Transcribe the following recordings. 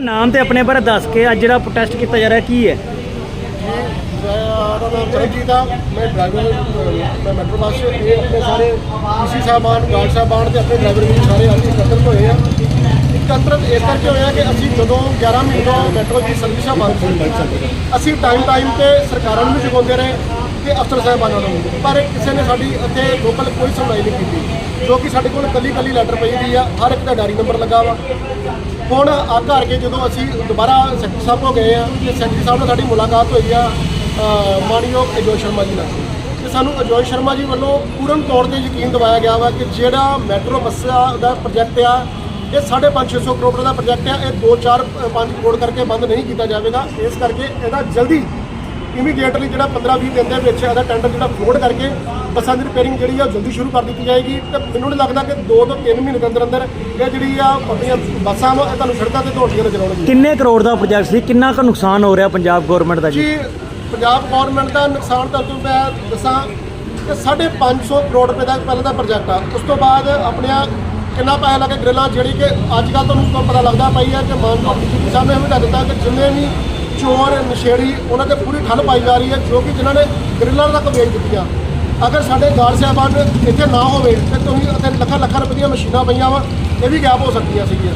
ਨਾਮ ਤੇ ਆਪਣੇ ਬਾਰੇ ਦੱਸ ਕੇ ਅੱਜ ਜਿਹੜਾ ਪ੍ਰੋਟੈਸਟ ਕੀਤਾ ਜਾ ਰਿਹਾ, ਕੀ ਹੈ? ਮੇਰਾ ਨਾਮ ਚਰਨਜੀਤ ਆ ਮੈਂ ਡਰਾਈਵਰ ਮੈਂ ਮੈਟਰੋ ਬੱਸ ਇਹ ਆਪਣੇ ਸਾਰੇ ਡੀਸੀ ਸਾਹਿਬਾਨ ਗਾਰਡ ਸਾਹਿਬਾਨ ਤੇ ਆਪਣੇ ਡਰਾਈਵਰ ਵੀ ਸਾਰੇ ਅੱਜ ਇਕੱਤਰ ਹੋਏ ਆ। ਇਕੱਤਰ ਇਸ ਕਰਕੇ ਹੋਇਆ ਕਿ ਅਸੀਂ ਜਦੋਂ 11 ਮਹੀਨੇ ਤੋਂ ਮੈਟਰੋ ਦੀ ਸਰਵਿਸਾਂ ਬੰਦ ਸੀ, ਅਸੀਂ ਟਾਈਮ ਟਾਈਮ ਤੇ ਸਰਕਾਰਾਂ ਨੂੰ ਵੀ ਜਗਾਉਂਦੇ ਰਹੇ ਤੇ ਅਫਸਰ ਸਾਹਿਬਾਨਾਂ ਨੂੰ। ਵੀ। ਪਰ ਕਿਸੇ ਨੇ ਸਾਡੀ ਇੱਥੇ ਲੋਕਲ ਕੋਈ ਸੁਣਵਾਈ ਨਹੀਂ ਕੀਤੀ, ਜੋ ਕਿ ਸਾਡੇ ਕੋਲ ਕੱਲੀ ਕੱਲੀ ਲੈਟਰ ਪਈ ਦੀ ਆ, ਹਰ ਇੱਕ ਦਾ ਡਾਰੀ ਨੰਬਰ ਲੱਗਾ ਵਾ। ਹੁਣ ਆ ਘਰ ਕੇ ਜਦੋਂ ਅਸੀਂ ਦੁਬਾਰਾ ਸੈਕਟਰੀ ਸਾਹਿਬ ਕੋਲ ਗਏ ਆ, ਤੇ ਸੈਕਟਰੀ ਸਾਹਿਬ ਨਾਲ ਸਾਡੀ ਮੁਲਾਕਾਤ ਹੋਈ ਆ ਮਾਣਯੋਗ ਮਾਨਯੋਗ ਅਜੋਏ ਸ਼ਰਮਾ ਜੀ ਨਾਲ। ਤੇ ਸਾਨੂੰ ਅਜੋਏ ਸ਼ਰਮਾ ਜੀ ਵੱਲੋਂ ਪੂਰਨ ਤੌਰ ਤੇ ਯਕੀਨ ਦਿਵਾਇਆ ਗਿਆ ਵਾ ਕਿ ਜਿਹੜਾ ਮੈਟਰੋ ਬੱਸਾਂ ਦਾ ਪ੍ਰੋਜੈਕਟ ਆ, ਇਹ 5.5 ਕਰੋੜ ਦਾ ਪ੍ਰੋਜੈਕਟ ਆ, ਇਹ 2-4 5 ਕਰੋੜ ਕਰਕੇ ਬੰਦ ਨਹੀਂ ਕੀਤਾ ਜਾਵੇਗਾ। ਇਸ ਕਰਕੇ ਇਹਦਾ ਜਲਦੀ ਇਮੀਡੀਏਟਲੀ ਜਿਹੜਾ 15-20 ਦਿਨ ਦੇ ਵਿੱਚ ਇਹਦਾ ਟੈਂਡਰ ਜਿਹੜਾ ਫਲੋਟ ਕਰਕੇ ਬੱਸਾਂ ਦੀ ਰਿਪੇਅਰਿੰਗ ਜਿਹੜੀ ਆ ਜਲਦੀ ਸ਼ੁਰੂ ਕਰ ਦਿੱਤੀ ਜਾਏਗੀ। ਤੇ ਮੈਨੂੰ ਨਹੀਂ ਲੱਗਦਾ ਕਿ 2 ਤੋਂ 3 ਮਹੀਨੇ ਦੇ ਅੰਦਰ ਅੰਦਰ ਇਹ ਜਿਹੜੀ ਆ ਆਪਣੀਆਂ ਬੱਸਾਂ ਨੂੰ ਇਹ ਤੁਹਾਨੂੰ ਸੜਕਾਂ ਤੇ ਦੌੜਦੀਆਂ ਨਜ਼ਰ ਆਉਣਗੀਆਂ ਕਿੰਨੇ ਕਰੋੜ ਦਾ ਪ੍ਰੋਜੈਕਟ ਸੀ? ਕਿੰਨਾ ਕੁ ਨੁਕਸਾਨ ਹੋ ਰਿਹਾ ਪੰਜਾਬ ਗਵਰਨਮੈਂਟ ਦਾ ਜੀ? ਜੀ ਪੰਜਾਬ ਗਵਰਨਮੈਂਟ ਦਾ ਨੁਕਸਾਨ ਤਾਂ ਤੁਹਾਨੂੰ ਮੈਂ ਦੱਸਾਂ ਕਿ 550 ਕਰੋੜ ਰੁਪਏ ਦਾ ਪਹਿਲਾਂ ਦਾ ਪ੍ਰੋਜੈਕਟ ਆ। ਉਸ ਤੋਂ ਬਾਅਦ ਆਪਣੀਆਂ ਕਿੰਨਾ ਪੈਸਾ ਲੱਗੇ ਗ੍ਰਿਲਾਂ ਜਿਹੜੀ ਕਿ ਅੱਜ ਕੱਲ੍ਹ ਤੁਹਾਨੂੰ ਤੋਂ ਪਤਾ ਲੱਗਦਾ ਪਈ ਹੈ ਕਿ ਡਿਪਟੀ ਸਾਹਿਬ ਨੇ ਹਮੇਸ਼ਾ ਦਿੱਤਾ ਕਿ ਜਿੰਨੇ ਵੀ ਚੋਰ ਨਸ਼ੇੜੀ, ਉਹਨਾਂ ਤੇ ਪੂਰੀ ਠੱਲ ਪਾਈ ਜਾ ਰਹੀ ਹੈ, ਜੋ ਕਿ ਜਿਨ੍ਹਾਂ ਨੇ ਗ੍ਰਿਲਾਂ ਤੱਕ ਵੇਚ ਦਿੱਤੀਆਂ ਅਗਰ ਸਾਡੇ ਗਾਰ ਸਾਹਿਬਾਨ ਇੱਥੇ ਨਾ ਹੋਵੇ, ਤੇ ਤੁਸੀਂ ਅਤੇ ਲੱਖਾਂ ਲੱਖਾਂ ਰੁਪਏ ਦੀਆਂ ਮਸ਼ੀਨਾਂ ਪਈਆਂ ਵਾ, ਇਹ ਵੀ ਗੈਪ ਹੋ ਸਕਦੀਆਂ ਸੀਗੀਆਂ।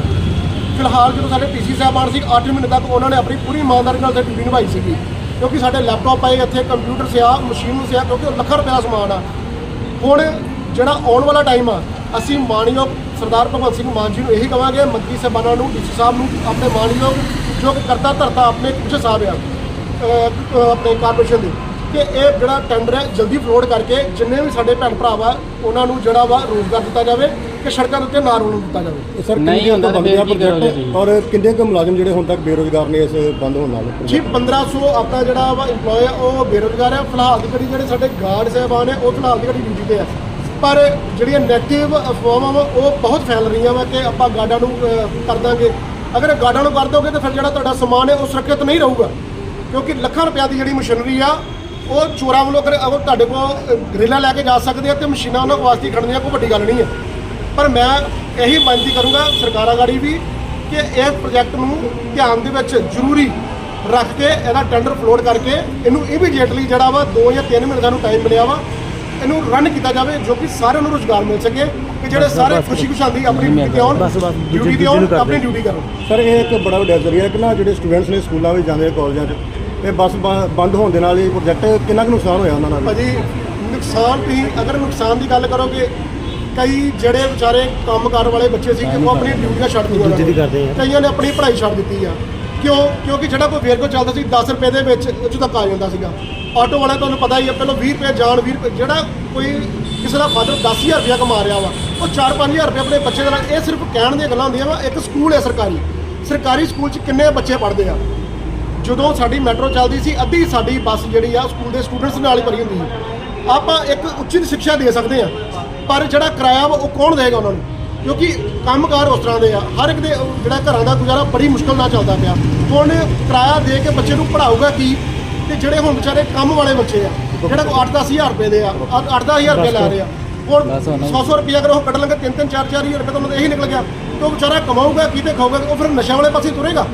ਫਿਲਹਾਲ ਜਦੋਂ ਸਾਡੇ ਪੀਸੀ ਸਾਹਿਬਾਨ ਸੀ 8 ਮਹੀਨੇ ਤੱਕ ਉਹਨਾਂ ਨੇ ਆਪਣੀ ਪੂਰੀ ਇਮਾਨਦਾਰੀ ਨਾਲ ਤੇ ਡਿਊਟੀ ਨਿਭਾਈ ਸੀਗੀ। ਕਿਉਂਕਿ ਸਾਡੇ ਲੈਪਟਾਪ ਆਏ, ਇੱਥੇ ਕੰਪਿਊਟਰ ਸਿਆ ਮਸ਼ੀਨ ਸਿਆ, ਕਿਉਂਕਿ ਉਹ ਲੱਖਾਂ ਰੁਪਏ ਦਾ ਸਮਾਨ ਆ। ਹੁਣ ਜਿਹੜਾ ਆਉਣ ਵਾਲਾ ਟਾਈਮ ਆ, ਅਸੀਂ ਮਾਨਯੋਗ ਸਰਦਾਰ ਭਗਵੰਤ ਸਿੰਘ ਮਾਨ ਜੀ ਨੂੰ ਇਹੀ ਕਵਾਂਗੇ, ਮੰਤਰੀ ਸਾਹਿਬਾਨਾਂ ਨੂੰ, ਡੀਸੀ ਸਾਹਿਬ ਨੂੰ, ਆਪਣੇ ਮਾਨਯੋਗ ਜੋ ਕਿ ਕਰਤਾ ਧਰਤਾ ਆਪਣੇ ਕੁਝ ਸਾਹਿਬ ਆ ਆਪਣੇ ਕਾਰਪੋਰੇਸ਼ਨ ਦੇ। ਕਿ ਇਹ ਜਿਹੜਾ ਟੈਂਡਰ ਹੈ ਜਲਦੀ ਫਲੋਟ ਕਰਕੇ ਜਿੰਨੇ ਵੀ ਸਾਡੇ ਭੈਣ ਭਰਾ ਵਾ ਉਹਨਾਂ ਨੂੰ ਜਿਹੜਾ ਵਾ ਰੋਜ਼ਗਾਰ ਦਿੱਤਾ ਜਾਵੇ ਕਿ ਸੜਕਾਂ ਦੇ ਉੱਤੇ ਨਾ ਰੋਣ ਦਿੱਤਾ ਜਾਵੇ। ਸਰ ਨਹੀਂ ਕਿੰਨੇ ਹੁੰਦਾ ਬੰਦੇ ਆ ਫਿਰ ਕੀ ਕਰੋਗੇ ਪ੍ਰੋਜੈਕਟ? ਔਰ ਕਿੰਨੇ ਕੁ ਮੁਲਾਜ਼ਮ ਜਿਹੜੇ ਹੁਣ ਤੱਕ ਬੇਰੋਜ਼ਗਾਰ ਨੇ ਇਸ ਬੰਦ ਹੋਣ ਨਾਲ? ਜੀ 1500 ਆਪਣਾ ਜਿਹੜਾ ਵਾ EMPLOYE ਆ ਉਹ ਬੇਰੁਜ਼ਗਾਰ ਹੈ ਫਿਲਹਾਲ ਦੀ ਘੜੀ ਜਿਹੜੇ ਸਾਡੇ ਗਾਰਡ ਸਾਹਿਬਾਨ ਹੈ ਉਹ ਫਿਲਹਾਲ ਦੀ ਘੜੀ ਡਿਊਟੀ ਤੇ ਆ। ਪਰ ਜਿਹੜੀਆਂ ਨੈਗੇਟਿਵ ਅਫਵਾਹਾਂ ਵਾ ਉਹ ਬਹੁਤ ਫੈਲ ਰਹੀਆਂ ਵਾ ਕਿ ਆਪਾਂ ਗਾਰਡਾਂ ਨੂੰ ਕਰ ਦਾਂਗੇ। ਅਗਰ ਗਾਰਡਾਂ ਨੂੰ ਕਰ ਦੋਗੇ ਤਾਂ ਫਿਰ ਜਿਹੜਾ ਤੁਹਾਡਾ ਸਮਾਨ ਹੈ ਉਹ ਸੁਰੱਖਿਅਤ ਨਹੀਂ ਰਹੂਗਾ। ਕਿਉਂਕਿ ਲੱਖਾਂ ਰੁਪਿਆ ਦੀ ਜਿਹੜੀ ਮਸ਼ੀਨਰੀ ਆ, ਉਹ ਚੋਰਾਂ ਵੱਲੋਂ ਅਗਰ ਅਗਰ ਤੁਹਾਡੇ ਕੋਲ ਗ੍ਰਿਲਾਂ ਲੈ ਕੇ ਜਾ ਸਕਦੇ ਆ ਤੇ ਮਸ਼ੀਨਾਂ ਉਹਨਾਂ ਕੋਲ ਵਾਸਤੇ ਖੜਨੀਆਂ ਕੋਈ ਵੱਡੀ ਗੱਲ ਨਹੀਂ ਹੈ ਪਰ ਮੈਂ ਇਹੀ ਬੇਨਤੀ ਕਰੂੰਗਾ ਸਰਕਾਰਾਂ ਗਾੜੀ ਵੀ ਕਿ ਇਹ ਪ੍ਰੋਜੈਕਟ ਨੂੰ ਧਿਆਨ ਦੇ ਵਿੱਚ ਜ਼ਰੂਰੀ ਰੱਖ ਕੇ ਇਹਦਾ ਟੈਂਡਰ ਫਲੋਟ ਕਰਕੇ ਇਹਨੂੰ ਇਮੀਡੀਏਟਲੀ ਜਿਹੜਾ ਵਾ 2 ਜਾਂ 3 ਮਹੀਨੇ ਦਾ ਨੂੰ ਟਾਈਮ ਮਿਲਿਆ ਵਾ ਇਹਨੂੰ ਰਨ ਕੀਤਾ ਜਾਵੇ ਜੋ ਕਿ ਸਾਰਿਆਂ ਨੂੰ ਰੋਜ਼ਗਾਰ ਮਿਲ ਸਕੇ ਕਿ ਜਿਹੜੇ ਸਾਰੇ ਖੁਸ਼ੀ ਖੁਸ਼ਾਲੀ ਆਪਣੀ ਡਿਊਟੀ ਤੇ ਆਉਣ ਬਸ, ਬਸ, ਦੂਜੇ- ਡਿਊਟੀ ਤੇ ਆਉਣ। ਆਪਣੀ ਡਿਊਟੀ ਕਰਨ ਸਰ ਇਹ ਇੱਕ ਬੜਾ ਵੱਡਾ ਜ਼ਰੀਆ ਹੈ ਕਿ ਨਾ ਜਿਹੜੇ ਸਟੂਡੈਂਟਸ ਨੇ ਸਕੂਲਾਂ ਵਿੱਚ ਜਾਂਦੇ ਆ ਕਾਲਜਾਂ 'ਚ ਇਹ ਬੱਸ ਬੰਦ ਹੋਣ ਦੇ ਨਾਲ ਇਹ ਪ੍ਰੋਜੈਕਟ ਕਿੰਨਾ ਕੁ ਨੁਕਸਾਨ ਹੋਇਆ ਉਹਨਾਂ ਨਾਲ? ਭਾਜੀ ਨੁਕਸਾਨ ਤੁਸੀਂ ਅਗਰ ਨੁਕਸਾਨ ਦੀ ਗੱਲ ਕਰੋਗੇ ਕਈ ਜਿਹੜੇ ਵਿਚਾਰੇ ਕੰਮਕਾਰ ਵਾਲੇ ਬੱਚੇ ਸੀ ਕਿ ਉਹ ਆਪਣੀ ਡਿਊਟੀਆਂ ਛੱਡ ਦਿੱਤੀਆਂ। ਕਈਆਂ ਨੇ ਆਪਣੀ ਪੜ੍ਹਾਈ ਛੱਡ ਦਿੱਤੀ ਆ। ਕਿਉਂ? ਕਿਉਂਕਿ ਜਿਹੜਾ ਕੋਈ ਵੇਰਕੋ ਚੱਲਦਾ ਸੀ 10 ਰੁਪਏ ਦੇ ਵਿੱਚ ਇੱਥੋਂ ਤੱਕ ਆ ਜਾਂਦਾ ਸੀਗਾ। ਆਟੋ ਵਾਲਾ ਤੁਹਾਨੂੰ ਪਤਾ ਹੀ ਹੈ ਪਹਿਲਾਂ 20 ਰੁਪਏ ਜਾਣ 20 ਰੁਪਏ ਜਿਹੜਾ ਕੋਈ ਕਿਸੇ ਦਾ ਫਾਦਰ 10000 ਰੁਪਇਆ ਕਮਾ ਰਿਹਾ ਵਾ, ਉਹ 4-5000 ਰੁਪਏ ਆਪਣੇ ਬੱਚੇ ਦੇ ਨਾਲ, ਇਹ ਸਿਰਫ ਕਹਿਣ ਦੀਆਂ ਗੱਲਾਂ ਹੁੰਦੀਆਂ ਵਾ, ਇੱਕ ਸਕੂਲ ਹੈ ਸਰਕਾਰੀ। ਸਰਕਾਰੀ ਸਕੂਲ 'ਚ ਕਿੰਨੇ ਬੱਚੇ ਪੜ੍ਹਦੇ ਆ? ਜਦੋਂ ਸਾਡੀ ਮੈਟਰੋ ਚੱਲਦੀ ਸੀ, ਅੱਧੀ ਸਾਡੀ ਬੱਸ ਜਿਹੜੀ ਆ, ਸਕੂਲ ਦੇ ਸਟੂਡੈਂਟਸ ਨਾਲ ਹੀ ਭਰੀ ਹੁੰਦੀ ਸੀ। ਆਪਾਂ ਇੱਕ ਉੱਚਿਤ ਸਿੱਖਿਆ ਦੇ ਸਕਦੇ ਆ, ਪਰ ਜਿਹੜਾ ਕਿਰਾਇਆ ਵਾ, ਉਹ ਕੌਣ ਦੇਗਾ ਉਹਨਾਂ ਨੂੰ? ਕਿਉਂਕਿ ਕੰਮਕਾਰ ਉਸ ਤਰ੍ਹਾਂ ਦੇ ਆ। ਹਰ ਇੱਕ ਦੇ ਜਿਹੜਾ ਘਰਾਂ ਦਾ ਗੁਜ਼ਾਰਾ ਬੜੀ ਮੁਸ਼ਕਲ ਨਾਲ ਚੱਲਦਾ ਪਿਆ। ਹੁਣ ਕਿਰਾਇਆ ਦੇ ਕੇ ਬੱਚੇ ਨੂੰ ਪੜਾਊਗਾ ਕੀ? ਤੇ ਜਿਹੜੇ ਹੁਣ ਵਿਚਾਰੇ ਕੰਮ ਵਾਲੇ ਬੱਚੇ ਆ ਜਿਹੜਾ ਕੋ 8-10000 ਰੁਪਏ ਦੇ ਆ 8-10000 ਰੁਪਏ ਲੈ ਰਹੇ ਆ। ਹੁਣ- 100-100 ਰੁਪਏ ਅਗਰ ਉਹ ਕੱਢ ਲੰਗੇ 3-3 4-4 ਹਜ਼ਾਰ ਰੁਪਏ ਤਾਂ ਉਹਨਾਂ ਇਹੀ ਨਿਕਲ ਗਿਆ। ਤੇ ਉਹ ਵਿਚਾਰਾ ਕਮਾਊਗਾ ਕੀ ਤੇ ਖਾਊਗਾ? ਉਹ ਫਿਰ ਨਸ਼ਾ ਵਾਲੇ ਪਾਸੇ ਤੁਰੇਗਾ।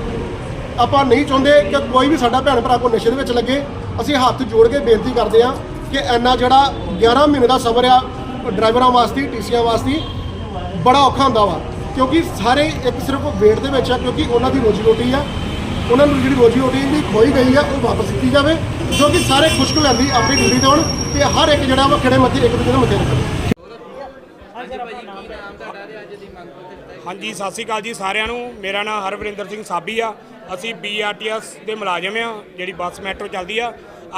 ਆਪਾਂ ਨਹੀਂ ਚਾਹੁੰਦੇ ਕਿ ਕੋਈ ਵੀ ਸਾਡਾ ਭੈਣ ਭਰਾ ਕੋਈ ਨਸ਼ੇ ਦੇ ਵਿੱਚ ਲੱਗੇ। ਅਸੀਂ ਹੱਥ ਜੋੜ ਕੇ ਬੇਨਤੀ ਕਰਦੇ ਹਾਂ ਕਿ ਇੰਨਾ ਜਿਹੜਾ 11 ਮਹੀਨੇ ਦਾ ਸਬਰ ਆ ਡਰਾਈਵਰਾਂ ਵਾਸਤੇ ਟੀਸੀਆਂ ਵਾਸਤੇ ਬੜਾ ਔਖਾ ਹੁੰਦਾ ਵਾ। ਕਿਉਂਕਿ ਸਾਰੇ ਇੱਕ ਸਿਰਫ ਵੇਟ ਦੇ ਵਿੱਚ ਆ, ਕਿਉਂਕਿ ਉਹਨਾਂ ਦੀ ਰੋਜੀ ਰੋਟੀ ਆ। ਉਹਨਾਂ ਨੂੰ ਜਿਹੜੀ ਰੋਜੀ ਰੋਟੀ ਜਿਹੜੀ ਖੋਈ ਗਈ ਆ, ਉਹ ਵਾਪਸ ਦਿੱਤੀ ਜਾਵੇ ਜੋ ਕਿ ਸਾਰੇ ਖੁਸ਼ਕ ਲੈਂਦੀ ਆਪਣੀ ਡਿਊਟੀ ਤੇ ਹੋਣ ਤੇ ਹਰ ਇੱਕ ਜਿਹੜਾ ਵਾ ਖੜੇ ਮੱਥੇ ਇੱਕ ਦੂਜੇ ਦੇ ਮੱਥੇ ਰੱਖਣ। ਹਾਂਜੀ, ਸਤਿ ਸ਼੍ਰੀ ਅਕਾਲ ਜੀ ਸਾਰਿਆਂ ਨੂੰ। ਮੇਰਾ ਨਾਮ ਹਰਵਿੰਦਰ ਸਿੰਘ ਸਾਬੀ ਆ। ਅਸੀਂ ਬੀਆਰਟੀਐਸ ਦੇ ਮੁਲਾਜ਼ਮ ਆ, ਜਿਹੜੀ ਬੱਸ ਮੈਟਰੋ ਚੱਲਦੀ ਆ।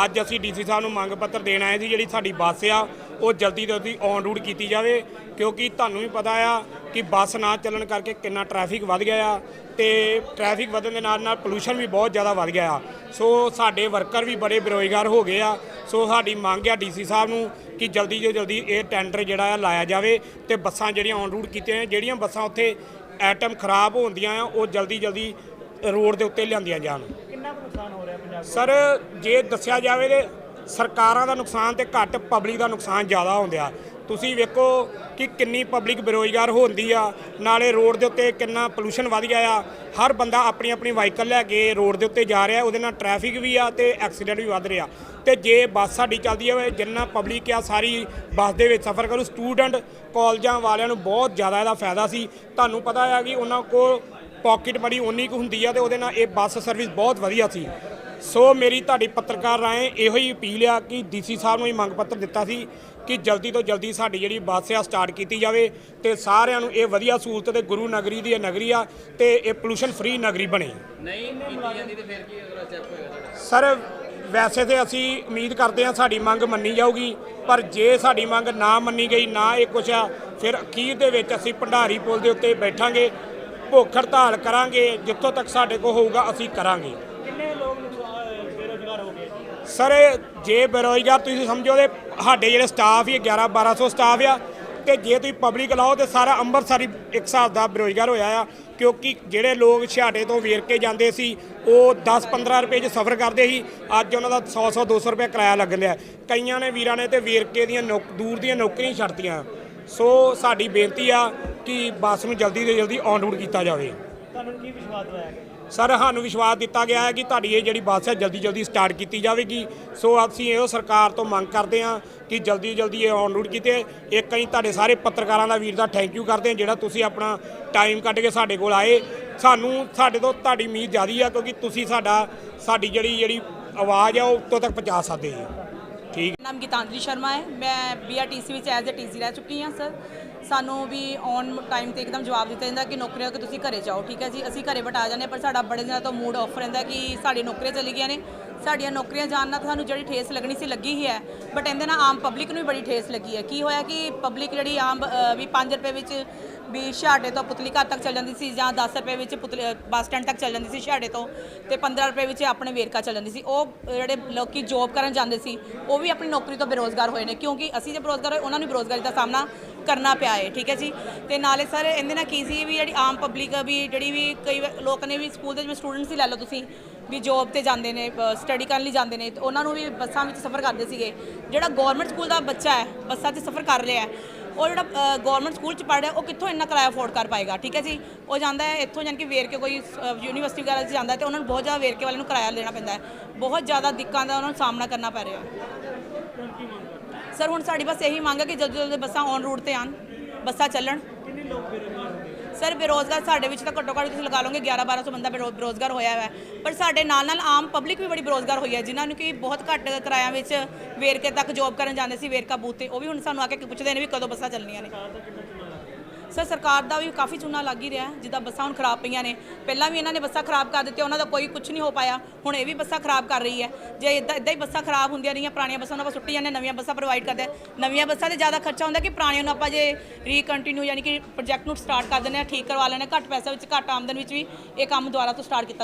ਅੱਜ ਅਸੀਂ ਡੀਸੀ ਸਾਹਿਬ ਨੂੰ ਮੰਗ ਪੱਤਰ ਦੇਣ ਆਏ ਸੀ, ਜਿਹੜੀ ਸਾਡੀ ਬੱਸ ਆ, ਉਹ ਜਲਦੀ ਤੋਂ ਜਲਦੀ ਔਨ ਰੂਟ ਕੀਤੀ ਜਾਵੇ, ਕਿਉਂਕਿ ਤੁਹਾਨੂੰ ਵੀ ਪਤਾ ਆ ਕਿ ਬੱਸ ਨਾ ਚੱਲਣ ਕਰਕੇ ਕਿੰਨਾ ਟ੍ਰੈਫਿਕ ਵੱਧ ਗਿਆ ਆ ਤੇ ਟ੍ਰੈਫਿਕ ਵਧਣ ਦੇ ਨਾਲ ਨਾਲ ਪੋਲੂਸ਼ਨ ਵੀ ਬਹੁਤ ਜ਼ਿਆਦਾ ਵੱਧ ਗਿਆ ਆ। ਸੋ ਸਾਡੇ ਵਰਕਰ ਵੀ ਬੜੇ ਬੇਰੁਜ਼ਗਾਰ ਹੋ ਗਏ ਆ। ਸੋ ਸਾਡੀ ਮੰਗ ਆ ਡੀਸੀ ਸਾਹਿਬ ਨੂੰ ਕਿ ਜਲਦੀ ਤੋਂ ਜਲਦੀ ਇਹ ਟੈਂਡਰ ਜਿਹੜਾ ਆ ਲਾਇਆ ਜਾਵੇ ਤੇ ਬੱਸਾਂ ਜਿਹੜੀਆਂ ਔਨ ਰੂਟ ਕੀਤੀਆਂ ਨੇ ਜਿਹੜੀਆਂ ਬੱਸਾਂ ਉੱਥੇ ਐਟਮ ਖਰਾਬ ਹੁੰਦੀਆਂ ਆ, ਉਹ ਜਲਦੀ ਜਲਦੀ ਰੋਡ ਦੇ ਉੱਤੇ ਲਿਆਂਦੀਆਂ ਜਾਣ ਕਿੰਨਾ ਕੁ ਨੁਕਸਾਨ ਹੋ ਰਿਹਾ ਪੰਜਾਬ ਸਰ, ਜੇ ਦੱਸਿਆ ਜਾਵੇ ਤੇ ਸਰਕਾਰਾਂ ਦਾ ਨੁਕਸਾਨ ਤੇ ਘੱਟ ਪਬਲਿਕ ਦਾ ਨੁਕਸਾਨ ਜ਼ਿਆਦਾ ਹੁੰਦਿਆ। ਤੁਸੀਂ ਵੇਖੋ ਕਿ ਕਿੰਨੀ ਪਬਲਿਕ ਬੇਰੋਜ਼ਗਾਰ ਹੁੰਦੀ ਆ। ਨਾਲੇ ਰੋਡ ਦੇ ਉੱਤੇ ਕਿੰਨਾ ਪੋਲੂਸ਼ਨ ਵਧ ਗਿਆ ਆ। ਹਰ ਬੰਦਾ ਆਪਣੀ ਆਪਣੀ ਵਾਹੀਕਲ ਲੈ ਕੇ ਰੋਡ ਦੇ ਉੱਤੇ ਜਾ ਰਿਹਾ, ਉਹਦੇ ਨਾਲ ਟ੍ਰੈਫਿਕ ਵੀ ਆ ਤੇ ਐਕਸੀਡੈਂਟ ਵੀ ਵੱਧ ਰਿਹਾ। ਤੇ ਜੇ ਬੱਸ ਸਾਡੀ ਚੱਲਦੀ ਹੋਵੇ ਜਿੰਨਾ ਪਬਲਿਕ ਆ, ਸਾਰੀ ਬੱਸ ਦੇ ਵਿੱਚ ਸਫ਼ਰ ਕਰੂ। ਸਟੂਡੈਂਟ ਕਾਲਜਾਂ ਵਾਲਿਆਂ ਨੂੰ ਬਹੁਤ ਜ਼ਿਆਦਾ ਇਹਦਾ ਫਾਇਦਾ ਸੀ। ਤੁਹਾਨੂੰ ਪਤਾ ਆ ਕਿ ਉਹਨਾਂ ਕੋਲ ਪਾਕਟ ਮਨੀ ਉਨੀ ਕੁ ਹੁੰਦੀ ਆ ਤੇ ਉਹਦੇ ਨਾਲ ਇਹ ਬੱਸ ਸਰਵਿਸ ਬਹੁਤ ਵਧੀਆ ਸੀ। ਸੋ ਮੇਰੀ ਤੁਹਾਡੀ ਪੱਤਰਕਾਰ ਰਾਏ ਇਹੋ ਹੀ ਅਪੀਲ ਆ ਕਿ ਡੀਸੀ ਸਾਹਿਬ ਨੂੰ ਹੀ ਮੰਗ ਪੱਤਰ ਦਿੱਤਾ ਸੀ ਕਿ ਜਲਦੀ ਤੋਂ ਜਲਦੀ ਸਾਡੀ ਜਿਹੜੀ ਬੱਸ ਆ ਸਟਾਰਟ ਕੀਤੀ ਜਾਵੇ ਤੇ ਸਾਰਿਆਂ ਨੂੰ ਇਹ ਵਧੀਆ ਸਹੂਲਤ ਤੇ ਗੁਰੂ ਨਗਰੀ ਦੀ ਇਹ ਨਗਰੀ ਆ ਤੇ ਇਹ ਪੋਲੂਸ਼ਨ ਫ੍ਰੀ ਨਗਰੀ ਬਣੇ। ਨਹੀਂ ਕੀਤੀ ਜਾਂਦੀ ਤੇ ਫਿਰ ਕੀ ਅਗਲਾ ਸਟੈਪ ਹੋਏਗਾ ਤੁਹਾਡਾ? ਸਰ ਵੈਸੇ ਤੇ ਅਸੀਂ ਉਮੀਦ ਕਰਦੇ ਹਾਂ ਸਾਡੀ ਮੰਗ ਮੰਨੀ ਜਾਊਗੀ ਪਰ ਜੇ ਸਾਡੀ ਮੰਗ ਨਾ ਮੰਨੀ ਗਈ ਨਾ ਇਹ ਕੁਛ ਆ ਫਿਰ ਅਖੀਰ ਦੇ ਵਿੱਚ ਅਸੀਂ ਭੰਡਾਰੀ ਪੁਲ ਦੇ ਉੱਤੇ ਬੈਠਾਂਗੇ ਭੁੱਖ ਹੜਤਾਲ ਕਰਾਂਗੇ ਜਿੱਥੋਂ ਤੱਕ ਸਾਡੇ ਕੋਲ ਹੋਊਗਾ ਅਸੀਂ ਕਰਾਂਗੇ ਕਿੰਨੇ ਲੋਕ ਬੇਰੋਜ਼ਗਾਰ ਹੋ ਗਏ ਸਰ, ਜੇ ਬੇਰੁਜ਼ਗਾਰ ਤੁਸੀਂ ਸਮਝੋ ਤੇ ਸਾਡੇ ਜਿਹੜੇ ਸਟਾਫ ਹੀ 11 1200 ਸਟਾਫ ਆ, ਤੇ ਜੇ ਤੁਸੀਂ ਪਬਲਿਕ ਲਾਓ ਤੇ ਸਾਰਾ ਅੰਮ੍ਰਿਤਸਰ ਹੀ ਇੱਕ ਹਿਸਾਬ ਦਾ ਬੇਰੁਜ਼ਗਾਰ ਹੋਇਆ ਆ, ਕਿਉਂਕਿ ਜਿਹੜੇ ਲੋਕ ਛਾੜੇ ਤੋਂ ਵੇਰਕੇ ਜਾਂਦੇ ਸੀ, ਉਹ 10 15 ਰੁਪਏ 'ਚ ਸਫ਼ਰ ਕਰਦੇ ਸੀ, ਅੱਜ ਉਹਨਾਂ ਦਾ 100 100 200 ਰੁਪਏ ਕਿਰਾਇਆ ਲੱਗ ਲਿਆ ਕਈਆਂ ਨੇ ਵੀਰਾਂ ਨੇ ਤੇ ਵੇਰਕੇ ਦੀਆਂ ਨੌਕ- ਦੂਰ ਦੀਆਂ ਨੌਕਰੀਆਂ ਛੱਡਤੀਆਂ। ਸੋ ਸਾਡੀ ਬੇਨਤੀ ਆ ਕਿ ਬੱਸ ਨੂੰ ਜਲਦੀ ਤੋਂ ਜਲਦੀ ਔਨ ਰੂਟ ਕੀਤਾ ਜਾਵੇ। ਤੁਹਾਨੂੰ ਕੀ ਵਿਸ਼ਵਾਸ ਦਵਾਇਆ ਸਰ, ਸਾਨੂੰ ਵਿਸ਼ਵਾਸ ਦਿੱਤਾ ਗਿਆ ਹੈ ਕਿ ਤੁਹਾਡੀ ਇਹ ਜਿਹੜੀ ਬੱਸ ਹੈ ਜਲਦੀ ਜਲਦੀ ਸਟਾਰਟ ਕੀਤੀ ਜਾਵੇਗੀ। ਸੋ ਅਸੀਂ ਇਹੋ ਸਰਕਾਰ ਤੋਂ ਮੰਗ ਕਰਦੇ ਹਾਂ ਕਿ ਜਲਦੀ ਜਲਦੀ ਇਹ ਔਨ ਰੂਟ ਕੀਤੇ। ਇੱਕ ਅਸੀਂ ਤੁਹਾਡੇ ਸਾਰੇ ਪੱਤਰਕਾਰਾਂ ਦਾ ਵੀਰ ਦਾ ਥੈਂਕ ਯੂ ਕਰਦੇ ਹਾਂ, ਜਿਹੜਾ ਤੁਸੀਂ ਆਪਣਾ ਟਾਈਮ ਕੱਢ ਕੇ ਸਾਡੇ ਕੋਲ ਆਏ। ਸਾਨੂੰ, ਸਾਡੇ ਤੋਂ ਤੁਹਾਡੀ ਉਮੀਦ ਜ਼ਿਆਦੀ ਆ, ਕਿਉਂਕਿ ਤੁਸੀਂ ਸਾਡਾ, ਸਾਡੀ ਜਿਹੜੀ ਜਿਹੜੀ ਆਵਾਜ਼ ਆ, ਉਹ ਉੱਤੋਂ ਤੱਕ ਪਹੁੰਚਾ ਸਕਦੇ ਜੀ ਠੀਕ। ਨਾਮ ਗੀਤਾਂਜਲੀ ਸ਼ਰਮਾ ਹੈ। ਮੈਂ ਬੀਆਰਟੀਸੀ ਵਿੱਚ ਐਜ਼ ਅ ਟੀਸੀ ਰਹਿ ਚੁੱਕੀ ਹਾਂ, ਸਰ। ਸਾਨੂੰ ਵੀ ਔਨ ਟਾਈਮ ਤੇ ਇੱਕਦਮ ਜਵਾਬ ਦਿੱਤਾ ਜਾਂਦਾ ਕਿ ਨੌਕਰੀਆਂ ਕਿ ਤੁਸੀਂ ਘਰੇ ਜਾਓ ਠੀਕ ਹੈ ਜੀ? ਅਸੀਂ ਘਰੇ ਬਟਾ ਜਾਂਦੇ ਹਾਂ, ਪਰ ਸਾਡਾ ਬੜੇ ਦਿਨਾਂ ਤੋਂ ਮੂਡ ਆਫ ਰਹਿੰਦਾ ਕਿ ਸਾਡੀ ਨੌਕਰੀਆਂ ਚਲੀ ਗਈਆਂ ਨੇ। ਸਾਡੀਆਂ ਨੌਕਰੀਆਂ ਜਾਣ ਨਾਲ ਤਾਂ ਸਾਨੂੰ ਜਿਹੜੀ ਠੇਸ ਲੱਗਣੀ ਸੀ, ਲੱਗੀ ਹੀ ਹੈ। ਬਟ ਇਹਦੇ ਨਾਲ ਆਮ ਪਬਲਿਕ ਨੂੰ ਵੀ ਬੜੀ ਠੇਸ ਲੱਗੀ ਹੈ। ਕੀ ਹੋਇਆ ਕਿ ਪਬਲਿਕ ਜਿਹੜੀ ਆਮ ਵੀ 5 ਰੁਪਏ ਵਿੱਚ ਵੀ ਛਾੜੇ ਤੋਂ ਪੁਤਲੀ ਘਰ ਤੱਕ ਚੱਲ ਜਾਂਦੀ ਸੀ ਜਾਂ 10 ਰੁਪਏ ਵਿੱਚ ਪੁਤਲੀ ਬੱਸ ਸਟੈਂਡ ਤੱਕ ਚੱਲ ਜਾਂਦੀ ਸੀ ਛਾੜੇ ਤੋਂ ਤੇ 15 ਰੁਪਏ ਵਿੱਚ ਆਪਣੇ ਵੇਰਕਾ ਚੱਲ ਜਾਂਦੀ ਸੀ। ਉਹ ਜਿਹੜੇ ਲੋਕੀ ਜੋਬ ਕਰਨ ਜਾਂਦੇ ਸੀ, ਉਹ ਵੀ ਆਪਣੀ ਨੌਕਰੀ ਤੋਂ ਬੇਰੋਜ਼ਗਾਰ ਹੋਏ ਨੇ ਕਿਉਂਕਿ ਅਸੀਂ ਜੇ ਬੇਰੋਜ਼ਗਾਰ ਹੋਏ, ਉਹਨਾਂ ਨੂੰ ਬੇਰੋਜ਼ਗਾਰੀ ਦਾ ਸਾਹਮਣਾ ਕਰਨਾ ਪਿਆ ਹੈ, ਠੀਕ ਹੈ ਜੀ? ਤੇ ਨਾਲੇ ਸਰ, ਇਹਦੇ ਨਾਲ ਕੀ ਸੀ ਵੀ ਜਿਹੜੀ ਆਮ ਪਬਲਿਕ ਵੀ ਜਿਹੜੀ ਵੀ ਕਈ ਵਾਰ ਲੋਕ ਨੇ ਵੀ ਸਕੂਲ ਦੇ ਜਿਵੇਂ ਸਟੂਡੈਂਟਸ ਹੀ ਲੈ ਲਓ ਤੁਸੀਂ ਵੀ ਜੋਬ ਤੇ ਜਾਂਦੇ ਨੇ ਸਟੱਡੀ ਕਰਨ ਲਈ ਜਾਂਦੇ ਨੇ, ਤੇ ਉਹਨਾਂ ਨੂੰ ਵੀ ਬੱਸਾਂ ਵਿੱਚ ਸਫ਼ਰ ਕਰਦੇ ਸੀਗੇ। ਜਿਹੜਾ ਗਵਰਨਮੈਂਟ ਸਕੂਲ ਦਾ ਬੱਚਾ ਹੈ, ਬੱਸਾਂ 'ਚ ਸਫ਼ਰ ਕਰ ਰਿਹਾ ਉਹ ਜਿਹੜਾ ਗਵਰਨਮੈਂਟ ਸਕੂਲ ਚ ਪੜ੍ਹ ਰਿਹਾ, ਉਹ ਕਿੱਥੋਂ ਇੰਨਾ ਕਿਰਾਇਆ ਅਫੋਰਡ ਕਰ ਪਾਏਗਾ, ਠੀਕ ਹੈ ਜੀ? ਉਹ ਜਾਂਦਾ ਹੈ, ਇੱਥੋਂ ਜਾਨ ਕਿ ਵੇਰ ਕੇ ਕੋਈ ਯੂਨੀਵਰਸਿਟੀ ਵਗੈਰਾ 'ਚ ਜਾਂਦਾ ਹੈ ਤੇ ਉਹਨਾਂ ਨੂੰ ਬਹੁਤ ਜ਼ਿਆਦਾ ਵੇਰ ਕੇ ਵਾਲਿਆਂ ਨੂੰ ਕਿਰਾਇਆ ਲੈਣਾ ਪੈਂਦਾ ਹੈ। ਬਹੁਤ ਜ਼ਿਆਦਾ ਦਿੱਕਤਾਂ ਦਾ ਉਹਨਾਂ ਨੂੰ ਸਾਹਮਣਾ ਕਰਨਾ ਪੈ ਰਿਹਾ ਸਰ ਹੁਣ ਸਾਡੀ ਬਸ ਇਹੀ ਮੰਗ ਹੈ ਕਿ ਜਦੋਂ ਜਦੋਂ ਬੱਸਾਂ ਔਨ ਰੂਟ ਤੇ ਆਣ ਬੱਸਾਂ ਚੱਲਣ। ਕਿੰਨੇ ਲੋਕ ਬੇਰੋਜ਼ਗਾਰ ਸਰ ਬੇਰੋਜ਼ਗਾਰ ਸਾਡੇ ਵਿੱਚ ਤਾਂ ਘੱਟੋ ਘੱਟ ਤੁਸੀਂ ਲਗਾ ਲਓਗੇ 11 1200 ਬੰਦਾ ਬੇਰੋ- ਬੇਰੋਜ਼ਗਾਰ ਹੋਇਆ ਹੈ। ਪਰ ਸਾਡੇ ਨਾਲ ਨਾਲ ਆਮ ਪਬਲਿਕ ਵੀ ਬੜੀ ਬੇਰੋਜ਼ਗਾਰ ਹੋਈ ਹੈ, ਜਿਨ੍ਹਾਂ ਨੂੰ ਕਿ ਬਹੁਤ ਘੱਟ ਕਿਰਾਇਆਂ ਵਿੱਚ ਵੇਰਕੇ ਤੱਕ ਜੌਬ ਕਰਨ ਜਾਂਦੇ ਸੀ, ਵੇਰਕਾ ਬੂਥ ਤੇ। ਉਹ ਵੀ ਹੁਣ ਸਾਨੂੰ ਆ ਕੇ ਪੁੱਛਦੇ ਨੇ ਵੀ ਕਦੋਂ ਬੱਸਾਂ ਚੱਲਣੀਆਂ ਨੇ। ਸਰ, ਸਰਕਾਰ ਦਾ ਵੀ ਕਾਫੀ ਚੂਨਾ ਲੱਗ ਹੀ ਰਿਹਾ ਜਿੱਦਾਂ ਬੱਸਾਂ ਹੁਣ ਖਰਾਬ ਪਈਆਂ ਨੇ। ਪਹਿਲਾਂ ਵੀ ਇਹਨਾਂ ਨੇ ਬੱਸਾਂ ਖਰਾਬ ਕਰ ਦਿੱਤੀਆਂ, ਉਹਨਾਂ ਦਾ ਕੋਈ ਕੁਝ ਨਹੀਂ ਹੋ ਪਾਇਆ। ਹੁਣ ਇਹ ਵੀ ਬੱਸਾਂ ਖਰਾਬ ਕਰ ਰਹੀ ਹੈ। ਜੇ ਇਦਾਂ ਇਦਾਂ ਹੀ ਬੱਸਾਂ ਖਰਾਬ ਹੁੰਦੀਆਂ ਰਹੀਆਂ, ਪੁਰਾਣੀਆਂ ਬੱਸਾਂ ਨੂੰ ਆਪਾਂ ਸੁੱਟੀ ਜਾਂਦੇ ਨਵੀਆਂ ਬੱਸਾਂ ਪ੍ਰੋਵਾਈਡ ਕਰਦੇ ਨਵੀਆਂ ਬੱਸਾਂ ਤੇ ਜ਼ਿਆਦਾ ਖਰਚਾ ਹੁੰਦਾ ਕਿ ਪੁਰਾਣੀਆਂ ਨੂੰ ਆਪਾਂ ਜੇ ਰੀਕੰਟੀਨਿਊ ਯਾਨੀ ਕਿ ਪ੍ਰੋਜੈਕਟ ਨੂੰ ਸਟਾਰਟ ਕਰ ਦਿੰਦੇ ਆ ਠੀਕ ਕਰਵਾ ਲੈਣੇ ਘੱਟ ਪੈਸੇ ਵਿੱਚ, ਘੱਟ ਆਮਦਨ ਵਿੱਚ ਵੀ ਇਹ ਕੰਮ ਦੁਬਾਰਾ ਤੋਂ ਸਟਾਰਟ ਕੀਤਾ